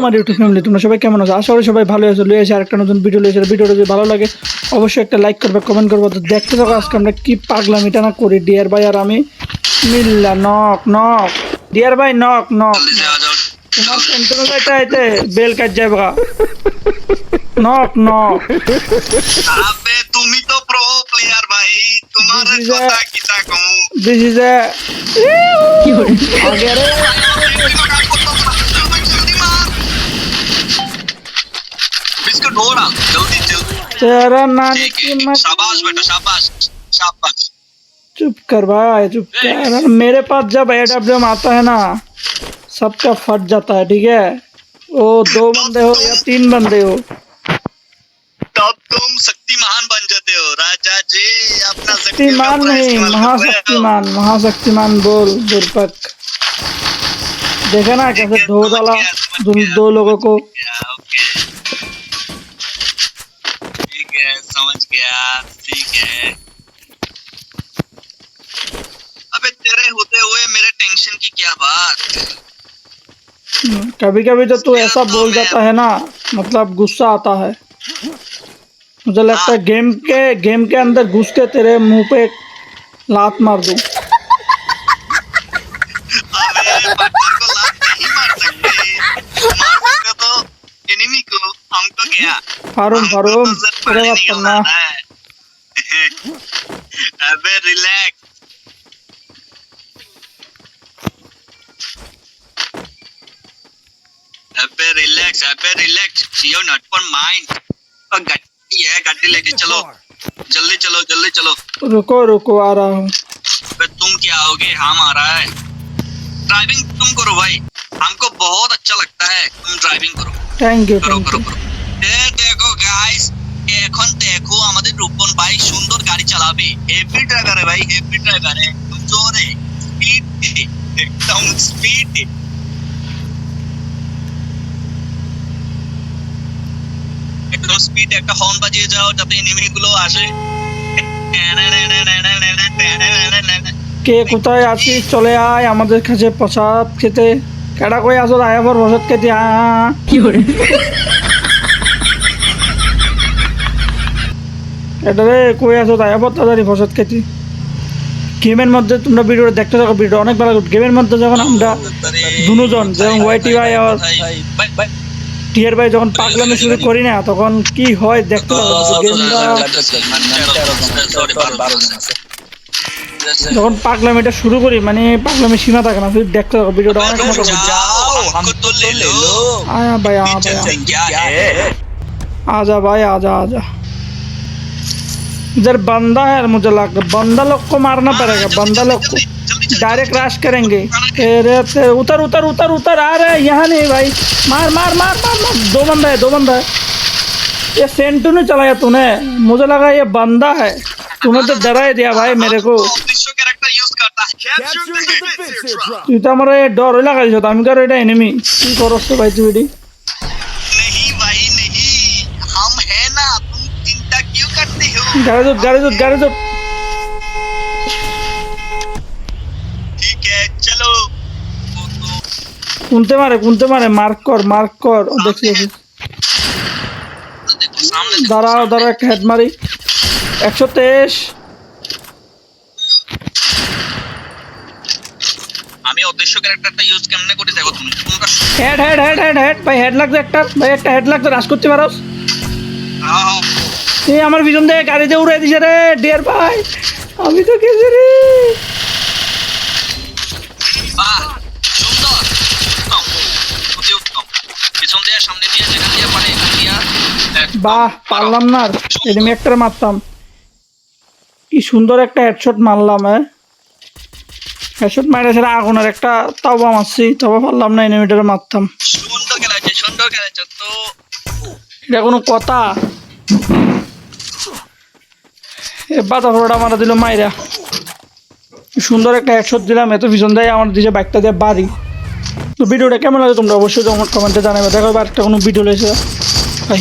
আমার YouTube family তোমরা সবাই কেমন আছো? আশা করি সবাই ভালো আছো। লয়ে এসে আরেকটা নতুন ভিডিও লয়ে ভিডিওটা যদি ভালো লাগে অবশ্যই একটা লাইক করবে কমেন্ট করব। তো দেখতে থাকো আজকে আমরা কী পাগলাম এটা না করি। ডিয়ার ভাই আর আমি মিল্লা নক নক ডিয়ার ভাই নক নক তোমার কি शाबाश बेटा शाबाश शाबाश। चुप कर भाई चुप कर। मेरे पास जब एडब्ल्यूएम आता है ना सबका फट जाता है ठीक है? वो दो बंदे हो या तीन बंदे हो? तब तुम शक्तिमान बन जाते हो राजा जी अपना शक्तिमान नहीं। महाशक्तिमान महाशक्तिमान बोल दुर्पक। देखा ना कैसे धो डाला दो, दो लोगों को। गया ठीक है। अबे तेरे होते हुए मेरे टेंशन की क्या बात? कभी कभी तो तू ऐसा बोल जाता है ना मतलब गुस्सा आता है। मुझे लगता है गेम के गेम के अंदर घुस के तेरे मुँह पे लात मार दूँ। अबे को लात नहीं मार सकते। मार तो गया फारूम फारूम अरे बात करना अबे रिलैक्स अबे रिलैक्स अबे relax you not for mind और गाड़ी है गाड़ी लेके चलो। जल्दी चलो जल्दी चलो। रुको रुको आ रहा हूँ। तुम क्या आओगे हम आ रहा है। ड्राइविंग तुम करो भाई। हमको बहुत अच्छा लगता है। तुम ड्राइविंग करो। थैंक यू करो करो करो। দেখো গাইস এখন দেখো আমাদের রূপন ভাই সুন্দর গাড়ি চালাবে। হেভি ড্রাইভার ভাই হেভি ড্রাইভার একদম জোরে। স্পিড একদম স্পিড একদম স্পিড একটা হর্ন বাজিয়ে যাও যাতে এনিমি গুলো আসে। কে কোথায় আছিস? চলে আয় আমাদের কাছে প্রসাদ খেতে। কেডা কই আসো আয় আবার প্রসাদ খেতে কি করে? এটারে কই আছো? তাই আবার তাড়াতাড়ি ফসত খেতি। গেমের মধ্যে তোমরা ভিডিও দেখতে থাকো ভিডিও অনেক ভালো গেমের মধ্যে যখন আমরা দুজন যেমন ওয়াইটি ভাই আর টিয়ার ভাই যখন পাগলামি শুরু করি না তখন কি হয় দেখতে থাকো গেমটা যখন পাগলামিটা শুরু করি মানে পাগলামি সীমা থাকে না তুই দেখতে থাকো ভিডিওটা অনেক মজা আয়া ভাই আয়া ভাই আজা ভাই আজা আজা। इधर बंदा है मुझे लग रहा बंदा लोग को मारना पड़ेगा बंदा लोग को डायरेक्ट क्रैश करेंगे तेरे तेरे उतर उतर उतर उतर आ रहे हैं यहाँ नहीं भाई मार मार मार मार मार दो बंदा है दो बंदा है ये सेंटू नहीं चलाया तूने मुझे लगा ये बंदा है तूने तो डरा ही दिया भाई मेरे को অদৃশ্য ক্যারেক্টার ইউজ করতা है তুই তো আমার এই ডর লাগাইছ আমি কারো এটা এনিমি কি করস তো ভাই তুই গাড়ি গাড়ি গাড়ি জোট কোনতে মারে কোনতে মারে মার্ক কর মার্ক কর দেখি দেখি দাঁড়াও দাঁড়াও একটা হেড মারি একশো তেইশ আমি ক্যারেক্টারটা ইউজ কেমনে দেখো তুমি। Head head head head head ভাই হেড লাগবে একটা। ভাই একটা হেড লাগবে রাজ করতে পারো। হ্যাঁ হ্যাঁ। এই আমার পিছন দিয়ে গাড়িতে উড়ে দিছে রে ডিয়ার ভাই। আমি তো গেছি রে। বাহ পারলাম না এনিমি একটা মারতাম। কি সুন্দর একটা হেডশট মারলাম হ্যাঁ? হেডশট মারা সেটা আগুনের একটা তাওবা মারছি। তবে পারলাম না এনিমিটারে মারতাম। সুন্দর খেলেছে সুন্দর খেলেছে তো এটা কোনো কথা? বাতা ফোড়াটা মারা দিল মাইরা। সুন্দর একটা হেডশট দিলাম, এত পিছন দেয় আমার দিছে বাইকটা দিয়ে বাড়ি। তো ভিডিওটা কেমন লাগে তোমরা অবশ্যই তোমার কমেন্টে জানাবে। দেখো আর একটা কোনো ভিডিও লেগেছে। ভাই